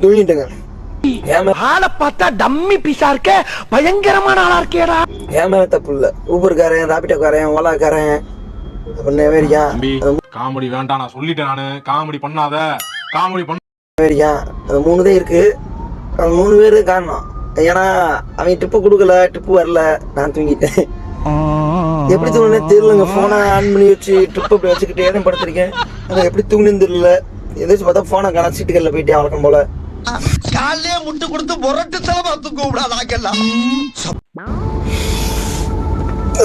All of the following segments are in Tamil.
தூங்கிட்டேங்க. ஆளை பார்த்தா டம்மி பீஸா இருக்க. பயங்கரமான ஆளா இருக்கேடா. என் மேல தப்பு இல்லை. ஊபர்காரன் ராபிட்டோக்காரன் ஓலாக்காரன். காமெடி வேண்டாம் நான் சொல்லிட்டேன் நானு. காமெடி பண்ணாத. காமெடி பண்ண வேறியான் அது மூணு தான் இருக்கு. அந்த மூணு பேர் காரணம். ஏன்னா அவன் டிப்பு கொடுக்கல டிப்பு வரல. நான் தூங்கிட்டேன். எப்படி தூங்கினே தெரியலங்க. ஃபோனை ஆன் பண்ணி வச்சு ட்ரிப் அப்படி வச்சுக்கிட்டே தான் படுத்திருக்கேன். ஆனால் எப்படி தூங்கினு தெரியல. எதாச்சும் பார்த்தா ஃபோனை காணா சீட்டுகளில் போயிட்டே வழக்கம் போல. காலையே முட்டு கொடுத்து புரட்டு தலமா தூக்க விடாதாக்கெல்லாம்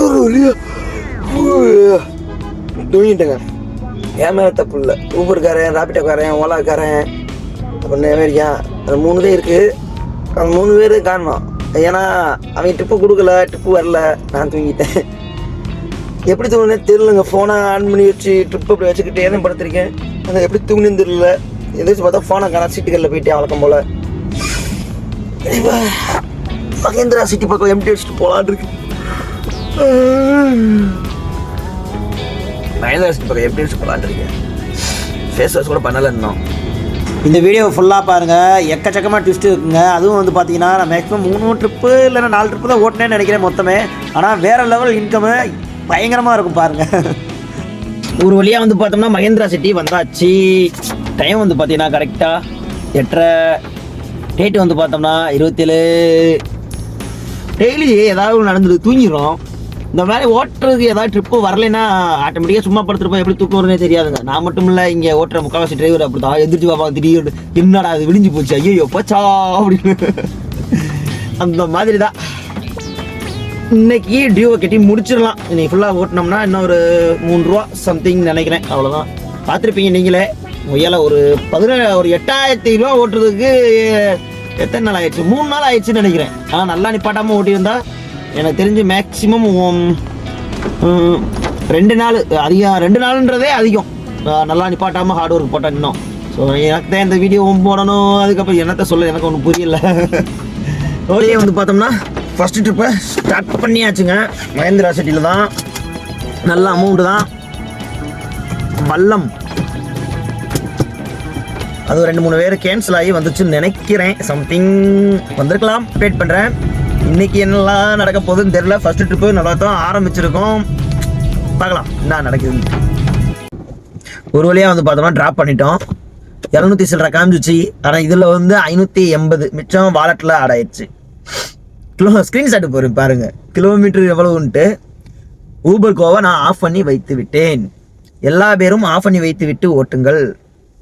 ஒரு வழியா. தூங்கிட்டேங்க. என் மேல தப்பு இல்லை. ஊபர்காரன் ராபிட்டோக்காரன் ஓலாக்காரன் அப்படின்னு வேறியான் அது மூணு தான் இருக்கு. அந்த மூணு பேர் காரணம். ஏன்னா அவன் டிப்பு கொடுக்கல டிப்பு வரல. நான் தூங்கிட்டேன். எப்படி தூங்கினே தெரியலங்க. ஃபோனை ஆன் பண்ணி வச்சு ட்ரிப் அப்படி வச்சுக்கிட்டே தான் படுத்திருக்கேன். ஆனால் எப்படி தூங்கினு தெரியல. எதாச்சும் பார்த்தா ஃபோனை காணா சீட்டுகளில் போயிட்டே வழக்கம் போல். மகேந்திரா சிட்டி பக்கம் எம்டி வச்சுட்டு போகலான்னு இருக்கு. மகேந்திரா சிட்டி பக்கம் எப்படி வச்சு போகலான்னு இருக்கேன். ஃபேஸ் வாஷ் கூட பண்ணலை இன்னும். இந்த வீடியோ ஃபுல்லாக பாருங்கள் எக்கச்சக்கமாக ட்விஸ்ட் இருக்குங்க. அதுவும் வந்து பார்த்தீங்கன்னா நான் மேக்ஸிமம் மூணு ட்ரிப்பு இல்லைன்னா நாலு ட்ரிப்பு தான் ஓட்டினேன்னு நினைக்கிறேன் மொத்தமே. ஆனால் வேறு லெவல் இன்கமு பயங்கரமாக இருக்கும் பாருங்கள் ஒரு வழியாக வந்து பார்த்தோம்னா மகேந்திரா சிட்டி வந்தாச்சு. டைம் வந்து பார்த்தீங்கன்னா கரெக்டாக எட்டரை டேட் வந்து பார்த்தோம்னா இருபத்தேழு. டெய்லி ஏதாவது ஒன்று நடந்துட்டு தூங்கிடும் இந்த மாதிரி ஓட்டுறதுக்கு ஏதாவது ட்ரிப்பு வரலைன்னா ஆட்டோமேட்டிக்காக சும்மா படுத்துருப்போம். எப்படி தூக்கம் வரும்னே தெரியாதுங்க. நான் மட்டும் இல்லை இங்கே ஓட்டுற முக்கால்வாசி டிரைவர் அப்படி தான் எந்திரிச்சு பார்ப்பாங்க திடீர்னு என்னடா அது விடிஞ்சு போச்சு ஐயோ போச்சா அப்படின்னு. அந்த மாதிரி தான் இன்னைக்கு டியூவை கட்டி முடிச்சிடலாம். இன்னைக்கு ஃபுல்லாக ஓட்டினோம்னா இன்னும் ஒரு மூணு ரூபா சம்திங் நினைக்கிறேன். அவ்வளோதான் பார்த்துருப்பீங்க நீங்களே. முயல ஒரு பதினேழு ஒரு எட்டாயிரத்தி ரூபா ஓட்டுறதுக்கு எத்தனை நாள் ஆயிடுச்சு? மூணு நாள் ஆயிடுச்சுன்னு நினைக்கிறேன். ஆனால் நல்லா நிப்பாட்டாமல் ஓட்டியிருந்தா எனக்கு தெரிஞ்சு மேக்ஸிமம் ரெண்டு நாள் அதிகம் ரெண்டு நாளுன்றதே அதிகம். நல்லா நிப்பாட்டாமல் ஹார்ட் ஒர்க் போட்டேன் இன்னும். ஸோ எனக்கு தான் இந்த வீடியோவும் போடணும். அதுக்கப்புறம் என்னத்த சொல்ல எனக்கு ஒன்றும் புரியல. ஓடியே வந்து பார்த்தோம்னா ஃபர்ஸ்ட் ட்ரிப்பை ஸ்டார்ட் பண்ணியாச்சுங்க. மகேந்திரா சிட்டியில் தான். நல்ல அமௌண்ட்டு தான். வல்லம். அது ரெண்டு மூணு பேர் கேன்சல் ஆகி வந்துச்சுன்னு நினைக்கிறேன். சம்திங் வந்திருக்கலாம். வெயிட் பண்ணுறேன் இன்றைக்கி என்னெல்லாம் நடக்க போகுதுன்னு தெரியல. ஃபஸ்ட்டு ட்ரிப்பு நல்லா தான் ஆரம்பிச்சிருக்கோம். பார்க்கலாம். என்ன நடக்குதுன்னு. ஒரு வழியாக வந்து பார்த்தோம்னா ட்ராப் பண்ணிட்டோம். இரநூத்தி சில்லரை காமிச்சிச்சு ஆனால் இதில் வந்து ஐநூற்றி எண்பது. மிச்சம் வாலெட்டில் ஆட் ஆயிடுச்சு. கிலோ ஸ்க்ரீன்ஷாட் போகிறேன் பாருங்க. கிலோமீட்டர் எவ்வளவுன்ட்டு ஊபர் கோவை நான் ஆஃப் பண்ணி வைத்து விட்டேன். எல்லா பேரும் ஆஃப் பண்ணி வைத்து விட்டு ஓட்டுங்கள்.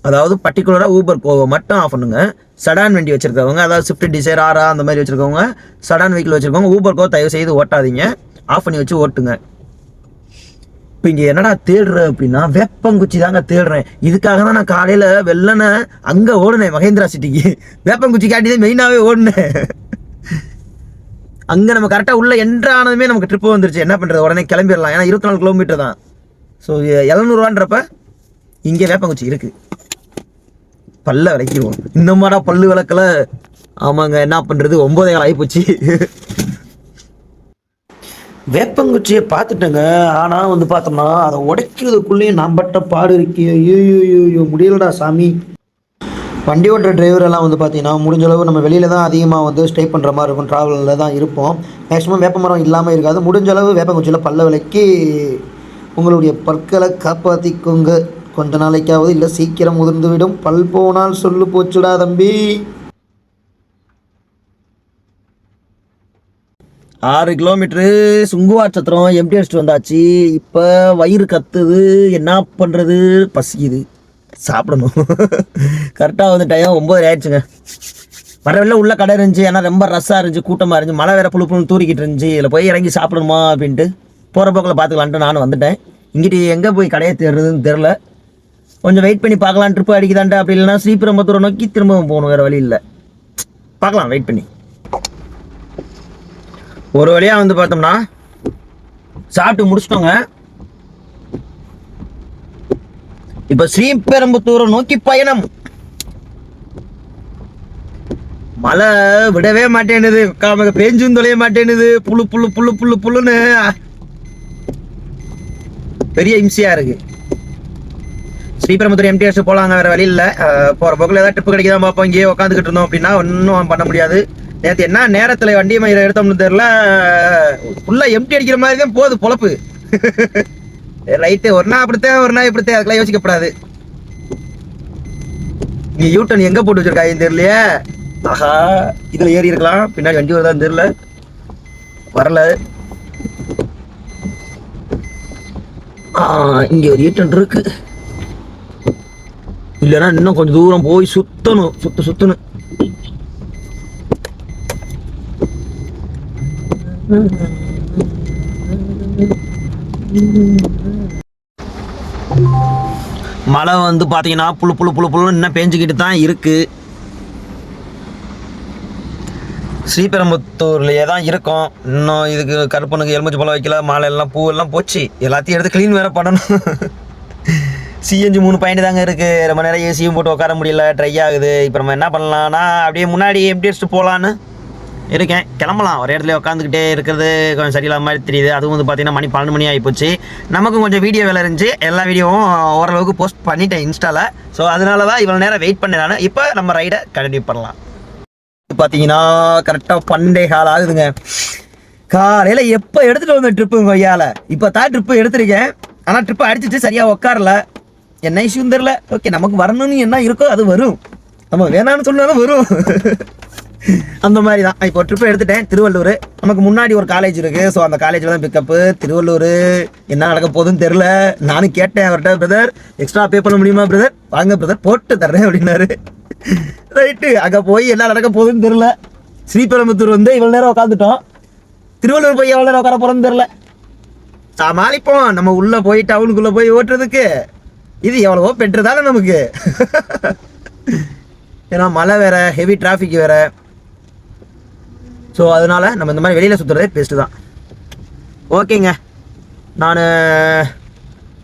அதாவது பர்டிகுலராக ஊபர் கோவை மட்டும் ஆஃப் பண்ணுங்க. சடான் வண்டி வச்சுருக்கவங்க அதாவது ஸ்விஃப்ட் டிசைர் ஆரா அந்த மாதிரி வச்சுருக்கவங்க சடான் வெஹிக்கிள் வச்சுருக்கவங்க ஊபர் கோவை தயவு செய்து ஓட்டாதீங்க. ஆஃப் பண்ணி வச்சு ஓட்டுங்க. இப்போ இங்கே என்னடா தேடுற அப்படின்னா வேப்பங்குச்சி தாங்க தேடுறேன். இதுக்காக தான் நான் காலையில் வெள்ளனை அங்கே ஓடுனேன் மகேந்திரா சிட்டிக்கு வேப்பங்குச்சி காட்டி தான் மெயினாகவே ஓடினேன். அங்கே நம்ம கரெக்டாக உள்ள என்ட்ரு ஆனதுமே நமக்கு ட்ரிப்பு வந்துருச்சு. என்ன பண்ணுறது உடனே கிளம்பிடலாம். ஏன்னா இருபத்தி நாலு கிலோமீட்டர் தான் ஸோ எழுநூறுவான்றப்ப இங்கே வேப்பங்குச்சி இருக்குது பல்ல விளக்கிடுவோம். இன்னமாடா பல்லு விளக்கல. ஆமாங்க என்ன பண்ணுறது ஒம்பதே கால் ஆகிப்போச்சு வேப்பங்குச்சியை பார்த்துட்டேங்க. ஆனால் வந்து பார்த்தோம்னா அதை உடைக்கிறதுக்குள்ளேயே நான் பட்ட பாடு இருக்கே. ஐயோ ஐயோ முடியலடா சாமி. வண்டி ஓட்டுற டிரைவர் எல்லாம் வந்து பார்த்தீங்கன்னா முடிஞ்ச அளவு நம்ம வெளியில தான் அதிகமாக வந்து ஸ்டே பண்ணுற மாதிரி இருக்கும். ட்ராவலில் தான் இருப்போம். மேக்ஸிமம் வேப்ப மரம் இல்லாமல் இருக்காது. முடிஞ்ச அளவு வேப்பங்குச்சியில் பல்ல விலைக்கு உங்களுடைய பற்களை காப்பாற்றிக்கோங்க கொஞ்ச நாளைக்காவது இல்லை சீக்கிரம் உதிர்ந்துவிடும். பல் போனால் சொல்லு போச்சுடா தம்பி. ஆறு கிலோமீட்ரு சுங்குவா சத்திரம் எம்டி அடிச்சுட்டு வந்தாச்சு. இப்போ வயிறு கத்துது. என்ன பண்ணுறது பசிக்குது. சாப்பிடணும். கரெக்டாக வந்து டைம் ஒம்பது ஆயிடுச்சுங்க. வரவில்ல உள்ள கடை இருந்துச்சு. ஏன்னா ரொம்ப ரஷ்ஷாக இருந்துச்சு கூட்டமாக இருந்துச்சு. மழை வேற புழு புழு தூரிக்கிட்டு இருந்துச்சு. இதில் போய் இறங்கி சாப்பிடணுமா அப்படின்ட்டு போகிற போக்கில் பார்த்துக்கலான்ட்டு நானும் வந்துட்டேன். இங்கிட்டு எங்கே போய் கடையை தேடுறதுன்னு தெரில கொஞ்சம் வெயிட் பண்ணி பார்க்கலாம். ட்ரிப்பு அடிக்குதாண்டா அப்படி இல்லைன்னா ஸ்ரீபெரும்பத்தூரை நோக்கி திரும்பவும் போகணும். வேறு வழி இல்லை. பார்க்கலாம் வெயிட் பண்ணி. ஒரு வழியாக வந்து பார்த்தோம்னா சாப்பிட்டு முடிச்சிட்டோங்க. இப்போ ஸ்ரீபெரும்புத்தூரை நோக்கி பயணம். மழை விடவே மாட்டேனுது பெஞ்சும் பேஞ்சும் தொலைய மாட்டேனுது புழு புழு புழு புழு புழுன்னு. பெரிய இம்சையா இருக்கு. ஸ்ரீபெரும்புத்தூர் எம்டிஎஸ் போலாங்க வேற வழி இல்லை. போற போக்கில் ஏதாவது ட்ரிப்பு கிடைக்கதான் பார்ப்போம் இங்கேயே உட்காந்துக்கிட்டு இருந்தோம் அப்படின்னா ஒன்றும் பண்ண முடியாது. நேற்று என்ன நேரத்தில் வண்டி மயிரை எடுத்தோம்னு தெரியல. ஃபுல்லாக எம்டி அடிக்கிற மாதிரி தான் போகுது பொழப்பு. ரைட்டு ஒரு நாள் அப்படித்தான் ஒரு நாள் இப்படித்தான் அதுக்கெல்லாம் யோசிக்கப்படாது. நீ யூட்டன் எங்க போட்டு வச்சிருக்காங்க தெரியலையே. ஆஹா இதுல ஏறி இருக்கலாம். பின்னாடி வண்டி வருதான்னு தெரியல. வரல. ஆ, இங்க ஒரு யூட்டன் இருக்கு. இல்லைன்னா இன்னும் கொஞ்சம் தூரம் போய் சுத்தணும் சுத்த சுத்தணும் மழை வந்து பார்த்தீங்கன்னா புழு புழு புழு புழுன்னு இன்னும் பெஞ்சிக்கிட்டு தான் இருக்குது ஸ்ரீபெரும்புத்தூர்லேயே தான் இருக்கும். இன்னும் இதுக்கு கருப்பனுக்கு எலுமிச்சு பழம் வைக்கல மாலையெல்லாம் பூவெல்லாம் பூ எல்லாம் போச்சு. எல்லாத்தையும் எடுத்து க்ளீன் வேற பண்ணணும். சிஎன்ஜி மூணு பாயிண்ட் தாங்க இருக்குது ரொம்ப நேரம் ஏசியும் போட்டு உட்கார முடியல ட்ரை ஆகுது. இப்போ நம்ம என்ன பண்ணலான்னா அப்படியே முன்னாடி எப்படி அடிச்சுட்டு போகலான்னு இருக்கேன். கிளம்பலாம். ஒரு இடத்துல உட்காந்துக்கிட்டே இருக்கிறது கொஞ்சம் சரியில்லாத மாதிரி தெரியுது. அதுவும் வந்து பார்த்தீங்கன்னா மணி பன்னெண்டு மணி ஆகிப்போச்சு. நமக்கும் கொஞ்சம் வீடியோ வேலை இருந்துச்சு. எல்லா வீடியோவும் ஓரளவுக்கு போஸ்ட் பண்ணிட்டேன் இன்ஸ்டாவில் ஸோ அதனால தான் இவ்வளோ நேரம் வெயிட் பண்ணேன் நான். இப்போ நம்ம ரைடை கண்டினியூ பண்ணலாம். பார்த்தீங்கன்னா கரெக்டாக பன்னெண்டே கால் ஆகுதுங்க. காலையில் எப்போ எடுத்துகிட்டு வந்த ட்ரிப்புங்க கொய்யால இப்போ தான் ட்ரிப்பு எடுத்திருக்கேன். ஆனால் ட்ரிப்பு அடிச்சிட்டு சரியாக உட்காரல. என்ன இஷ்யூ தெரில ஓகே நமக்கு வரணும்னு என்ன இருக்கோ அது வரும். நம்ம வேணாம்னு சொன்னாலும் வரும். அந்த மாதிரி தான் இப்போ ட்ரிப் எடுத்துட்டேன் திருவள்ளூர். நமக்கு முன்னாடி ஒரு காலேஜ் இருக்கு. ஸோ அந்த காலேஜில் தான் பிக்கப்பு திருவள்ளூர். என்ன நடக்க போகுதுன்னு தெரில நானும் கேட்டேன் அவர்கிட்ட பிரதர் எக்ஸ்ட்ரா பே பண்ண முடியுமா பிரதர் வாங்க பிரதர் போட்டு தர்றேன் அப்படின்னாரு. ரைட்டு அங்கே போய் என்ன நடக்க போகுதுன்னு தெரில ஸ்ரீபெரும்புத்தூர் வந்து இவ்வளோ நேரம் உட்காந்துட்டோம் திருவள்ளூர் போய் எவ்வளோ நேரம் உட்கார போகிறோன்னு தெரில சமாளிப்போம். நம்ம உள்ளே போய் டவுனுக்குள்ளே போய் ஓட்டுறதுக்கு. இது எவ்வளவோ பெட்ரு தானே நமக்கு. ஏன்னா மழை வேற ஹெவி டிராஃபிக் வேற. ஸோ அதனால் நம்ம இந்த மாதிரி வெளியில் சுற்றுறதே பெஸ்ட்டு தான். ஓகேங்க நான்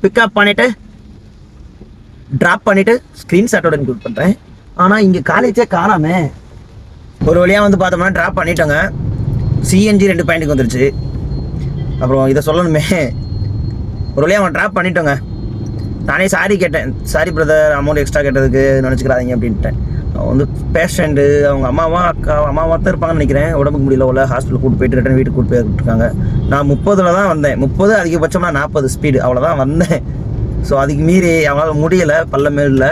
பிக்கப் பண்ணிவிட்டு ட்ராப் பண்ணிவிட்டு ஸ்க்ரீன்ஷாட்டோட இன்க்ளூட் பண்ணுறேன் ஆனால் இங்கே காலேஜே காணாமே ஒரு வழியாக வந்து பார்த்தோம்னா ட்ராப் பண்ணிட்டோங்க. சிஎன்ஜி ரெண்டு பாயிண்ட்டுக்கு வந்துருச்சு. அப்புறம் இதை சொல்லணுமே. ஒரு வழியாக அவன் ட்ராப் பண்ணிட்டோங்க. நானே சாரி கேட்டேன். சாரி பிரதர் அமௌண்ட் எக்ஸ்ட்ரா கேட்டதுக்கு நினச்சிக்கிறாதீங்க அப்படின்ட்டேன். வந்து பேஷண்ட்டு அவங்க அம்மாவா அக்கா அம்மாவா தான் இருப்பாங்கன்னு நினைக்கிறேன். உடம்புக்கு முடியல உள்ள ஹாஸ்பிட்டல் கூட்டு போயிட்டு ரிட்டன் வீட்டுக்கு கூட்டு போயிருக்காங்க நான் முப்பதில் தான் வந்தேன். முப்பது அதிகபட்சம்னா நாற்பது ஸ்பீடு அவ்வளோதான் வந்தேன். ஸோ அதுக்கு மீறி அவங்களால முடியலை. பள்ளமே இல்லை.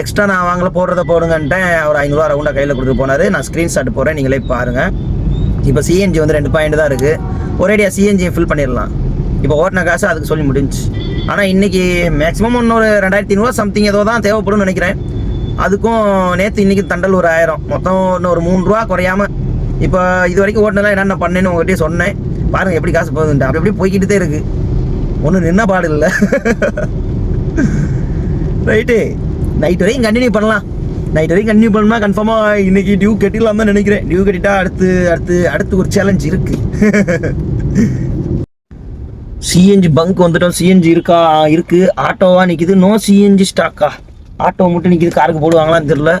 எக்ஸ்ட்ரா நான் அவங்கள போடுறத போடுங்கன்ட்டேன். அவர் ஐநூறுரூவா ரவுண்டாக கையில் கொடுத்து போனார். நான் ஸ்க்ரீன்ஷாட் போகிறேன் நீங்களே பாருங்கள் இப்போ சிஎன்ஜி வந்து ரெண்டு பாயிண்ட் தான் இருக்குது ஒரேடியாக சிஎன்ஜியை ஃபில் பண்ணிடலாம். இப்போ ஓட்டின காசு அதுக்கு சொல்லி முடிஞ்சுச்சு. ஆனால் இன்றைக்கி மேக்ஸிமம் இன்னொரு ரெண்டாயிரத்தி ஐநூறுவா சம்திங் ஏதோ தான் தேவைப்படும்னு நினைக்கிறேன். அதுக்கும் நேற்று இன்றைக்கி தண்டல் ஒரு ஆயிரம். மொத்தம் இன்னும் ஒரு மூணு ரூபா குறையாம இப்போ இது வரைக்கும் ஓட்டினலாம் என்னென்ன பண்ணேன்னு உங்கள்கிட்டயே சொன்னேன். பாருங்கள் எப்படி காசு போகுதுன்ட்டு. அப்படி எப்படி போய்கிட்டு தான் இருக்குது ஒன்றும் நின்ன பாடு இல்லை. ரைட்டு. நைட் வரைக்கும் கண்டினியூ பண்ணலாம். நைட் வரைக்கும் கண்டினியூ பண்ணா கன்ஃபார்மாக இன்றைக்கி டியூ கட்டிடலாம் தான் நினைக்கிறேன். டியூ கட்டிட்டா அடுத்து அடுத்து அடுத்து ஒரு சேலஞ்ச் இருக்கு. சிஎன்ஜி பங்க் வந்துட்டோம். சிஎன்ஜி இருக்கா? இருக்குது ஆட்டோவாக நிற்கிது நோ சிஎன்ஜி ஸ்டாக்கா ஆட்டோ மட்டும் நிக்குது காருக்கு போடுவாங்களான்னு தெரியல.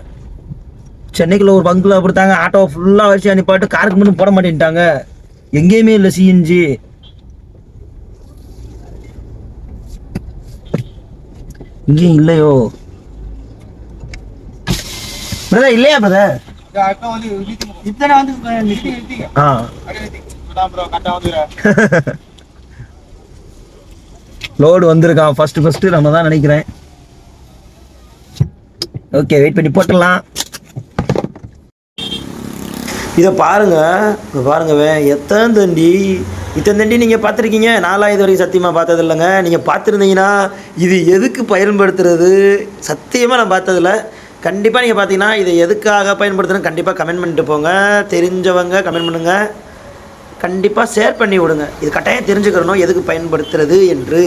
சென்னைக்குள்ள ஒரு பங்க்ல அப்படித்தாங்க. ஆட்டோ ஃபுல்லாக வச்சு அனுப்பாட்டு காருக்கு மட்டும் போட மாட்டேன்ட்டாங்க. எங்கேயுமே இல்லை சிஎன்ஜி இங்கேயும் இல்லையோ? பிரதர் இல்லையா பிரதர் இத்தனை ஆ. வந்து லோடு வந்திருக்கான். ஃபர்ஸ்ட் ஃபர்ஸ்ட் நம்ம தான் நினைக்கிறேன். ஓகே வெயிட் பண்ணி போட்டுடலாம். இதை பாருங்க இங்க பாருங்க வே எத்தனை தண்டி? இத்தனை தண்டி நீங்கள் பார்த்துருக்கீங்க? நாலாம் இது வரைக்கும் சத்தியமாக பார்த்தது இல்லைங்க நீங்கள் பார்த்துருந்தீங்கன்னா இது எதுக்கு பயன்படுத்துறது? சத்தியமாக நான் பார்த்ததில்ல. கண்டிப்பாக நீங்கள் பார்த்தீங்கன்னா இதை எதுக்காக பயன்படுத்துறேன்னு கண்டிப்பாக கமெண்ட் பண்ணிட்டு போங்க. தெரிஞ்சவங்க கமெண்ட் பண்ணுங்கள் கண்டிப்பாக ஷேர் பண்ணி விடுங்க. இது கட்டாயம் தெரிஞ்சுக்கிறணும் எதுக்கு பயன்படுத்துறது என்று.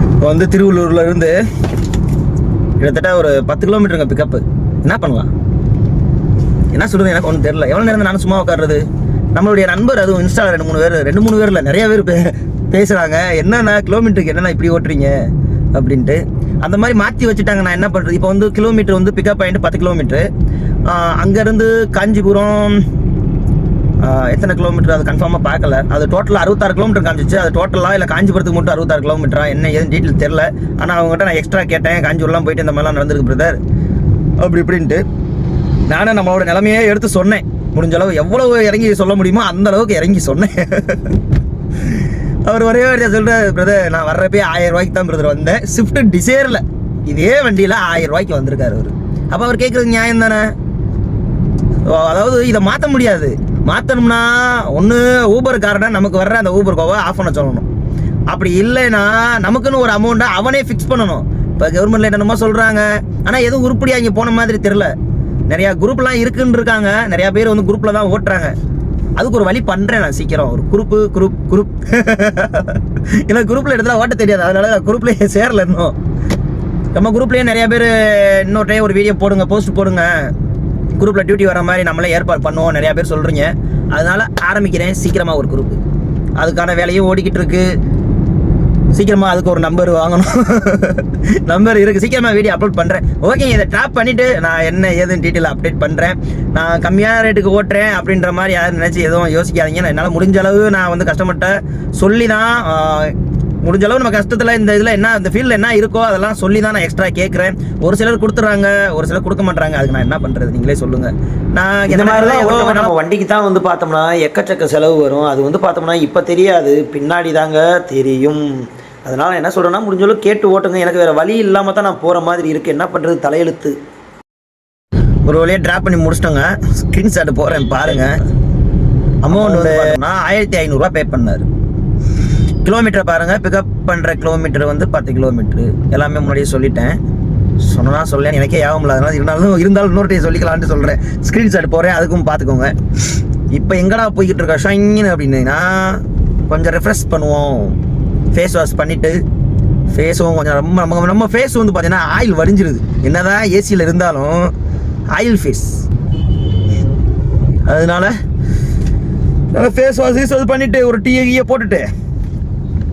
இப்போ வந்து திருவள்ளூர்ல இருந்து கிட்டத்தட்ட ஒரு பத்து கிலோமீட்டருங்க பிக்கப்பு என்ன பண்ணலாம்? என்ன சொல்லுது எனக்கு ஒன்றும் தெரியல. எவ்வளோ நேரம் நானும் சும்மா உட்காடுறது நம்மளுடைய நண்பர் அதுவும் இன்ஸ்டாவில் ரெண்டு மூணு பேர் ரெண்டு மூணு பேரில் நிறைய பேர் பே பேசுகிறாங்க என்னென்ன கிலோமீட்டருக்கு என்னென்ன இப்படி ஓட்டுறீங்க? அப்படின்ட்டு. அந்த மாதிரி மாற்றி வச்சுட்டாங்க. நான் என்ன பண்ணுறது இப்போ வந்து கிலோமீட்டர் வந்து பிக்கப் பாயிண்ட் பத்து கிலோமீட்ரு அங்கேருந்து காஞ்சிபுரம் எத்தனை கிலோமீட்டர் அது கன்ஃபார்மாக பார்க்கல. அது டோட்டலாக அறுபத்தாறு கிலோமீட்டர் காமிச்சிச்சு. அது டோட்டலாக இல்லை காஞ்சிபுரத்துக்கு மட்டும் அறுபத்தாறு கிலோமீட்டரா என்ன ஏதுன்னு டீட்டெயில் தெரில ஆனால் அவங்ககிட்ட நான் எக்ஸ்ட்ரா கேட்டேன். காஞ்சிபுரம்லாம் போயிட்டு இந்த மாதிரிலாம் நடந்திருக்கு பிரதர் அப்படி இப்படின்ட்டு நானும் நம்மளோட நிலைமையே எடுத்து சொன்னேன். முடிஞ்ச அளவு எவ்வளவு இறங்கி சொல்ல முடியுமோ அந்த அளவுக்கு இறங்கி சொன்னேன். அவர் ஒரே வார்த்தை சொல்கிறார் பிரதர் நான் வர்றப்பே ஆயிரம் ரூபாய்க்கு தான் பிரதர் வந்தேன். ஸ்விஃப்ட் டிசைரில் இதே வண்டியில் ஆயிரம் ரூபாய்க்கு வந்திருக்காரு அவர். அப்போ அவர் கேட்குறது நியாயம் தானே ஓ, அதாவது இதை மாற்ற முடியாது. மாற்றணும்னா ஒன்று ஊபர் காரனை நமக்கு வர்ற அந்த ஊபர் கோவை ஆஃப் பண்ண சொல்லணும். அப்படி இல்லைன்னா நமக்குன்னு ஒரு அமௌண்ட்டை அவனே ஃபிக்ஸ் பண்ணணும். இப்போ கவர்மெண்ட்டில் என்னென்னமோ சொல்கிறாங்க ஆனால் எதுவும் உருப்படியாக இங்கே போன மாதிரி தெரில நிறையா குரூப்லாம் இருக்குன்னு இருக்காங்க. நிறையா பேர் வந்து குரூப்பில் தான் ஓட்டுறாங்க. அதுக்கு ஒரு வழி பண்ணுறேன் நான் சீக்கிரம். ஒரு குரூப்பு குரூப் குரூப் ஏன்னா குரூப்பில் எடுத்தால் ஓட்ட தெரியாது. அதனால நான் குரூப்லேயே சேரல இன்னும். நம்ம குரூப்லேயே நிறையா பேர் இன்னொரு டைம் ஒரு வீடியோ போடுங்க போஸ்ட் போடுங்க. குரூப்பில் டியூட்டி வர மாதிரி நம்மளே ஏற்பாடு பண்ணுவோம். நிறையா பேர் சொல்கிறீங்க அதனால் ஆரம்பிக்கிறேன் சீக்கிரமாக ஒரு குரூப் அதுக்கான வேலையும் ஓடிக்கிட்டு இருக்கு. சீக்கிரமாக அதுக்கு ஒரு நம்பர் வாங்கணும். நம்பர் இருக்குது சீக்கிரமாக வீடியோ அப்லோட் பண்ணுறேன் ஓகே இதை ட்ராப் பண்ணிவிட்டு நான் என்ன ஏதுன்னு டீட்டெயில் அப்டேட் பண்ணுறேன் நான் கம்மியான ரேட்டுக்கு ஓட்டுறேன் அப்படின்ற மாதிரி யாரும் நினச்சி எதுவும் யோசிக்காதீங்க. என்னால் முடிஞ்ச அளவு நான் வந்து கஷ்டப்பட்ட சொல்லி தான் முடிஞ்ச அளவு நம்ம கஷ்டத்தில் இந்த இதில் என்ன இந்த ஃபீல்டில் என்ன இருக்கோ அதெல்லாம் சொல்லி தான் நான் எக்ஸ்ட்ரா கேட்குறேன் ஒரு சிலர் கொடுத்துறாங்க ஒரு சிலர் கொடுக்க மாட்டாங்க அதுக்கு நான் என்ன பண்ணுறது நீங்களே சொல்லுங்கள் நான் இந்த மாதிரி தான். நம்ம வண்டிக்கு தான் வந்து பார்த்தோம்னா எக்கச்சக்க செலவு வரும். அது வந்து பார்த்தோம்னா இப்போ தெரியாது. பின்னாடி தாங்க தெரியும். அதனால் என்ன சொல்கிறேன்னா முடிஞ்ச அளவுக்கு கேட்டு ஓட்டுங்க. எனக்கு வேறு வழி இல்லாமல் தான் நான் போகிற மாதிரி இருக்குது என்ன பண்ணுறது தலையெழுத்து. ஒரு வழியாக ட்ராப் பண்ணி முடிச்சிட்டோங்க. ஸ்க்ரீன்ஷாட் போகிறேன் பாருங்க. அமௌண்ட் வந்து பார்த்தோம்னா ஆயிரத்தி ஐநூறுரூவா பே பண்ணார். கிலோமீட்டர் பாருங்கள் பிக்கப் பண்ணுற கிலோமீட்டர் வந்து பத்து கிலோமீட்ரு எல்லாமே முன்னாடியே சொல்லிட்டேன். சொன்னா சொல்லேன் எனக்கே யாவும் இல்லை. அதனால இருந்தாலும் இருந்தாலும் இன்னொரு டைம் சொல்லிக்கலாம்னு சொல்கிறேன் ஸ்க்ரீன்ஷாட் போகிறேன் அதுக்கும் பார்த்துக்கோங்க. இப்போ எங்கடா போய்கிட்டு இருக்கா? ஷைன்னு அப்படின்னா கொஞ்சம் ரெஃப்ரெஷ் பண்ணுவோம். ஃபேஸ் வாஷ் பண்ணிவிட்டு ஃபேஸும் கொஞ்சம் ரொம்ப நம்ம நம்ம ஃபேஸ் வந்து பார்த்தீங்கன்னா ஆயில் வடிஞ்சிருது. என்னதான் ஏசியில் இருந்தாலும் ஆயில் ஃபேஸ் அதனால ஃபேஸ் வாஷ் யூஸ் பண்ணிவிட்டு ஒரு டீ கீயை போட்டுட்டு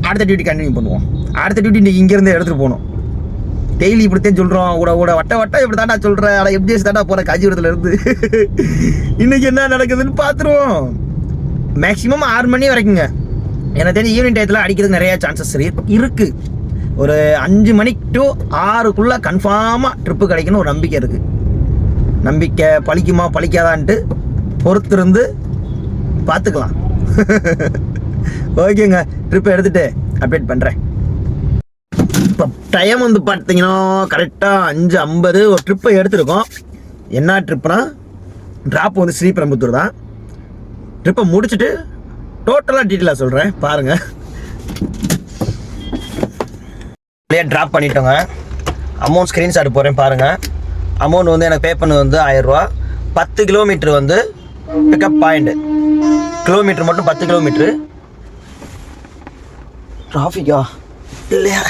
அடுத்த டியூட்டி கண்டினியூ பண்ணுவோம். அடுத்த டியூட்டி இன்னைக்கு இங்கேருந்து எடுத்துகிட்டு போகணும். டெய்லி இப்படித்தான் சொல்கிறோம் கூட கூட வட்ட வட்ட இப்படி தாண்டா சொல்கிறேன் ஆனால் எப்டிஎஸ் தாண்டா போகிற காஞ்சிபுரத்தில் இருந்து. இன்னைக்கு என்ன நடக்குதுன்னு பார்த்துருவோம். மேக்ஸிமம் ஆறு மணி வரைக்குங்க. எனக்கு தெரிஞ்சு ஈவினிங் டயத்தில் அடிக்கிறதுக்கு நிறையா சான்சஸ் இருக்குது ஒரு அஞ்சு மணி டு ஆறுக்குள்ளே கன்ஃபார்மாக ட்ரிப்பு கிடைக்கணும் ஒரு நம்பிக்கை இருக்குது நம்பிக்கை பழிக்குமா பழிக்காதான்ட்டு பொறுத்திருந்து பார்த்துக்கலாம். ஓகேங்க. ட்ரிப் எடுத்துட்டு அப்டேட் பண்ணுறேன் இப்போ டைம் வந்து பார்த்தீங்கன்னா கரெக்டாக அஞ்சு ஐம்பது ஒரு ட்ரிப்பை எடுத்திருக்கோம். என்ன ட்ரிப்னா ட்ராப் வந்து ஸ்ரீபெரும்புத்தூர் தான். ட்ரிப்பை முடிச்சுட்டு டோட்டலாக டீட்டெயிலாக சொல்கிறேன் பாருங்கள் அப்படியே ட்ராப் பண்ணிட்டோங்க. அமௌண்ட் ஸ்க்ரீன்ஷாட் போகிறேன் பாருங்கள் அமௌண்ட் வந்து எனக்கு பே பண்ணது வந்து ஆயிரரூவா பத்து கிலோமீட்டர் வந்து பிக்கப் பாயிண்ட்டு கிலோமீட்டர் மட்டும் பத்து கிலோமீட்ரு டிராஃபிக்கா இல்லையா?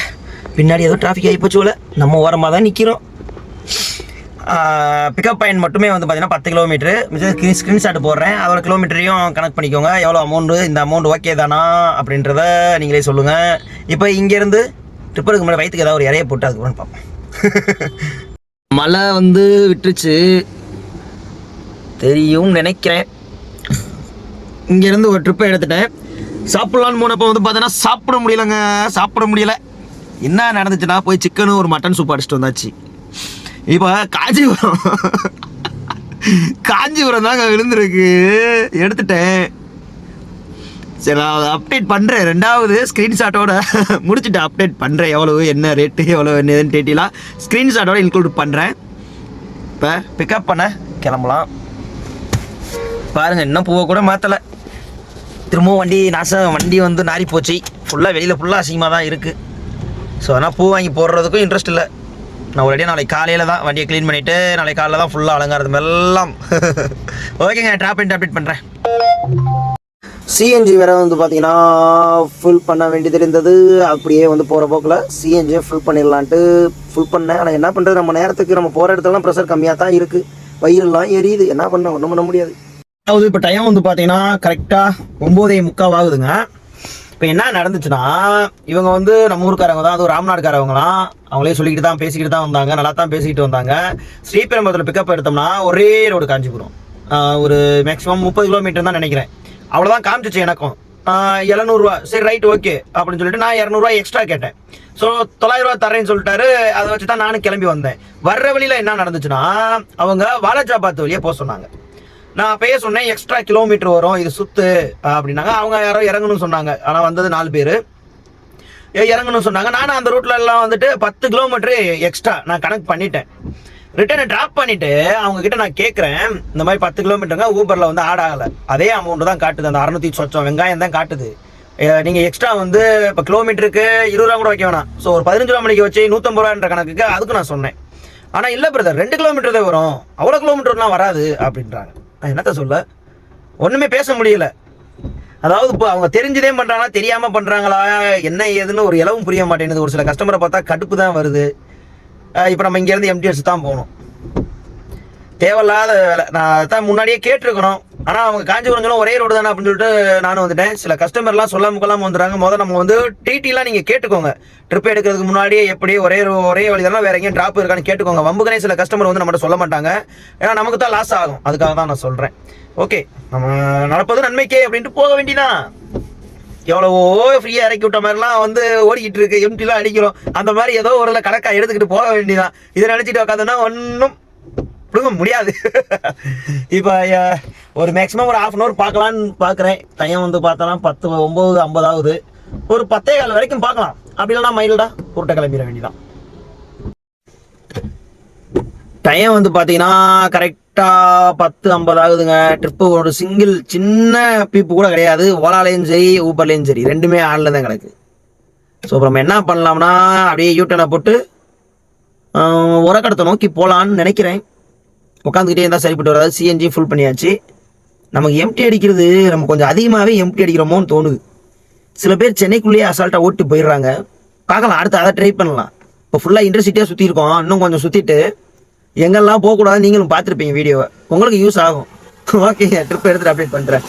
பின்னாடி ஏதோ டிராஃபிக் ஆகி போச்சு போல. நம்ம ஓரமாக தான் நிற்கிறோம் பிக்கப் பாயிண்ட் மட்டுமே வந்து பார்த்தீங்கன்னா பத்து கிலோமீட்டர் மிச்சம் ஸ்க்ரீன்ஷாட் போடுறேன். அதோட கிலோமீட்டரையும் கனெக்ட் பண்ணிக்கோங்க. எவ்வளோ அமௌண்ட்டு இந்த அமௌண்ட் ஓகே தானா அப்படின்றத நீங்களே சொல்லுங்கள் இப்போ இங்கேருந்து ட்ரிப்பருக்கு முன்னாடி வயிற்றுக்கு ஏதாவது ஒரு இறைய போட்டு அதுக்கப்புறம் பார்ப்போம். மழை வந்து விட்டுருச்சு. தெரியும் நினைக்கிறேன். இங்கேருந்து ஒரு ட்ரிப்பை எடுத்துட்டேன். சாப்பிட்லான்னு போனப்போ வந்து பார்த்தோன்னா சாப்பிட முடியலங்க. சாப்பிட முடியல. என்ன நடந்துச்சுன்னா போய் சிக்கனும் ஒரு மட்டன் சூப் அடிச்சிட்டு வந்தாச்சு. இப்போ காஞ்சிபுரம். காஞ்சிபுரம் தாங்க விழுந்துருக்கு. எடுத்துட்டேன். சரி நான் அப்டேட் பண்ணுறேன் ரெண்டாவது ஸ்க்ரீன்ஷாட்டோட முடிச்சுட்டு அப்டேட் பண்ணுறேன் எவ்வளவு என்ன ரேட்டு எவ்வளோ என்ன ஏதுன்னு டீட்டெயிலாக ஸ்க்ரீன்ஷாட்டோட இன்க்ளூட் பண்ணுறேன் இப்போ பிக்கப் பண்ண கிளம்பலாம். பாருங்கள் இன்னும் பூவை கூட மாற்றலை திரும்பவும் வண்டி நாசம் வண்டி வந்து நாரி போச்சு. ஃபுல்லாக வெளியில் ஃபுல்லாக அசிங்கமாக தான் இருக்குது ஸோ ஆனால் பூ வாங்கி போடுறதுக்கும் இன்ட்ரெஸ்ட் இல்லை. நான் ஒரேடியாக நாளைக்கு காலையில் தான் வண்டியை க்ளீன் பண்ணிவிட்டு நாளைக்கு காலையில் தான் ஃபுல்லாக அலங்காரது எல்லாம். ஓகேங்க ட்ராப் பண்ணிட்டு அப்டேட் பண்ணுறேன் சிஎன்ஜி வேற வந்து பார்த்தீங்கன்னா ஃபுல் பண்ண வேண்டியது இருந்தது. அப்படியே வந்து போகிற போக்கில் சிஎன்ஜியை ஃபுல் பண்ணிடலான்ட்டு ஃபுல் பண்ணேன். ஆனால் என்ன பண்ணுறது நம்ம நேரத்துக்கு நம்ம போகிற இடத்துலலாம் ப்ரெஷர் கம்மியாக தான் இருக்குது வயிறுலாம் எரியுது. என்ன பண்ண? ஒன்றும் பண்ண முடியாது. அதாவது இப்போ டைம் வந்து பார்த்தீங்கன்னா கரெக்டாக ஒம்போதே முக்கால் ஆகுதுங்க. இப்போ என்ன நடந்துச்சுன்னா இவங்க வந்து நம்ம ஊருக்காரவங்க தான் அது ராம்நாடுக்காரவங்களாம் அவங்களே சொல்லிக்கிட்டு தான் பேசிக்கிட்டு தான் வந்தாங்க. நல்லா தான் பேசிக்கிட்டு வந்தாங்க. ஸ்ரீபெரும்புரத்தில் பிக்கப் எடுத்தோம்னா ஒரே ரோடு காஞ்சிபுரம். ஒரு மேக்ஸிமம் முப்பது கிலோமீட்டர் தான் நினைக்கிறேன். அவ்வளோதான் காமிச்சிச்சு எனக்கும். எழுநூறுவா. சரி ரைட் ஓகே அப்படின்னு சொல்லிட்டு நான் இரநூறுவா எக்ஸ்ட்ரா கேட்டேன். ஸோ தொள்ளாயிரம் ரூபா தரேன்னு சொல்லிட்டாரு. அதை வச்சு தான் நானும் கிளம்பி வந்தேன். வர்ற வழியில் என்ன நடந்துச்சுன்னா அவங்க வாலாஜாபாத் வழியே போக சொன்னாங்க. நான் அப்பயே சொன்னேன் எக்ஸ்ட்ரா கிலோமீட்டர் வரும் இது சுத்து அப்படின்னாங்க. அவங்க யாரோ இறங்கணும்னு சொன்னாங்க. ஆனால் வந்தது நாலு பேர். இறங்கணும்னு சொன்னாங்க. நானும் அந்த ரூட்ல எல்லாம் வந்துட்டு பத்து கிலோமீட்டர் எக்ஸ்ட்ரா நான் கணக்கு பண்ணிட்டேன். ரிட்டர்னை ட்ராப் பண்ணிட்டு அவங்க கிட்ட நான் கேட்குறேன் இந்த மாதிரி பத்து கிலோமீட்டருங்க ஊபரில் வந்து ஆட் ஆகலை. அதே அமௌண்ட் தான் காட்டுது. அந்த அறநூத்தி சொச்சம் வெங்காயம் தான் காட்டுது. நீங்கள் எக்ஸ்ட்ரா வந்து இப்போ கிலோமீட்டருக்கு இருபது ரூபா கூட வைக்க வேணாம். ஸோ ஒரு பதினஞ்சு ரூபா மணிக்கு வச்சு நூற்றம்பது ரூபான்ற கணக்குக்கு அதுக்கு நான் சொன்னேன். ஆனால் இல்லை பிரதர் ரெண்டு கிலோமீட்டர் தான் வரும். அவ்வளோ கிலோமீட்டர்லாம் வராது அப்படின்றாங்க. என்னத்த சொல்ல? ஒன்றுமே பேச முடியல. அதாவது இப்போ அவங்க தெரிஞ்சதே பண்ணுறாங்களா தெரியாமல் பண்ணுறாங்களா என்ன ஏதுன்னு ஒரு இலவும் புரிய மாட்டேங்குது. ஒரு சில கஸ்டமரை பார்த்தா கடுப்பு தான் வருது. இப்போ நம்ம இங்கேருந்து எம்டிஎஸ் தான் போகணும். தேவையில்லாத வேலை. நான் தான் முன்னாடியே கேட்டிருக்கணும். ஆனால் அவங்க காஞ்சிபுரம் ஒரே ரோடு தானே அப்படின்னு சொல்லிட்டு நானும் வந்துட்டேன். சில கஸ்டமர்லாம் சொல்லாம கொள்ளாமல் வந்துடுறாங்க. முதல்ல நம்ம வந்து டிடிலாம் நீங்கள் கேட்டுக்கோங்க. ட்ரிப் எடுக்கிறதுக்கு முன்னாடியே எப்படி ஒரே ரோ- ஒரே வழி தானே வேற எங்கேயும் ட்ராப் இருக்கான்னு கேட்டுக்கோங்க. வம்புக்கனே சில கஸ்டமர் வந்து நம்மகிட்ட சொல்ல மாட்டாங்க. ஏன்னா நமக்கு தான் லாஸ் ஆகும். அதுக்காக தான் நான் சொல்கிறேன் ஓகே நம்ம நடப்பது நன்மைக்கே அப்படின்ட்டு போக வேண்டிதான் எவ்வளவோ ஃப்ரீயாக இறக்கி விட்ட மாதிரிலாம் வந்து ஓடிக்கிட்டு இருக்கு. எம்டிலாம் அடிக்கிறோம். அந்த மாதிரி ஏதோ ஒரு கணக்காக எடுத்துக்கிட்டு போக வேண்டியதான் இதை நினச்சிட்டு உட்காந்துன்னா ஒன்றும் பிடுங்க முடியாது. இப்போ ஒரு மேக்ஸிமம் ஒரு ஹாஃப் அன் அவர் பார்க்கலான்னு பார்க்குறேன். டைம் வந்து பார்த்தோன்னா பத்து ஒம்பது ஐம்பது ஆகுது ஒரு பத்தே கால் வரைக்கும் பார்க்கலாம். அப்படி இல்லைனா மைல்டா உருட்டை கிளம்பிட வேண்டியதான் டைம் வந்து பார்த்தீங்கன்னா கரெக்டாக பத்து ஐம்பது ஆகுதுங்க ட்ரிப்பு ஒரு சிங்கிள் சின்ன பீப்பு கூட கிடையாது. ஓலாலையும் சரி ஊப்பர்லேயும் சரி. ரெண்டுமே ஆளில் தான் கிடக்கு. ஸோ அப்புறம் நம்ம என்ன பண்ணலாம்னா அப்படியே யூட்டனை போட்டு உரக்கடத்தை நோக்கி போகலான்னு நினைக்கிறேன். உட்காந்துக்கிட்டே இருந்தால் சரிப்பட்டு வராது. சிஎன்ஜி ஃபுல் பண்ணியாச்சு. நமக்கு எம்டி அடிக்கிறது நம்ம கொஞ்சம் அதிகமாகவே எம்டி அடிக்கிறோமோன்னு தோணுது. சில பேர் சென்னைக்குள்ளேயே அசால்ட்டாக ஓட்டு போயிடுறாங்க. பார்க்கலாம் அடுத்து அதை ட்ரை பண்ணலாம். இப்போ ஃபுல்லாக இன்டர்சிட்டியாக சுற்றிருக்கோம் இன்னும் கொஞ்சம் சுற்றிட்டு எங்கெல்லாம் போகக்கூடாது நீங்களும் பார்த்துருப்பீங்க வீடியோவை உங்களுக்கு யூஸ் ஆகும். ஓகேங்க ட்ரிப் எடுத்துகிட்டு அப்டேட் பண்ணுறேன்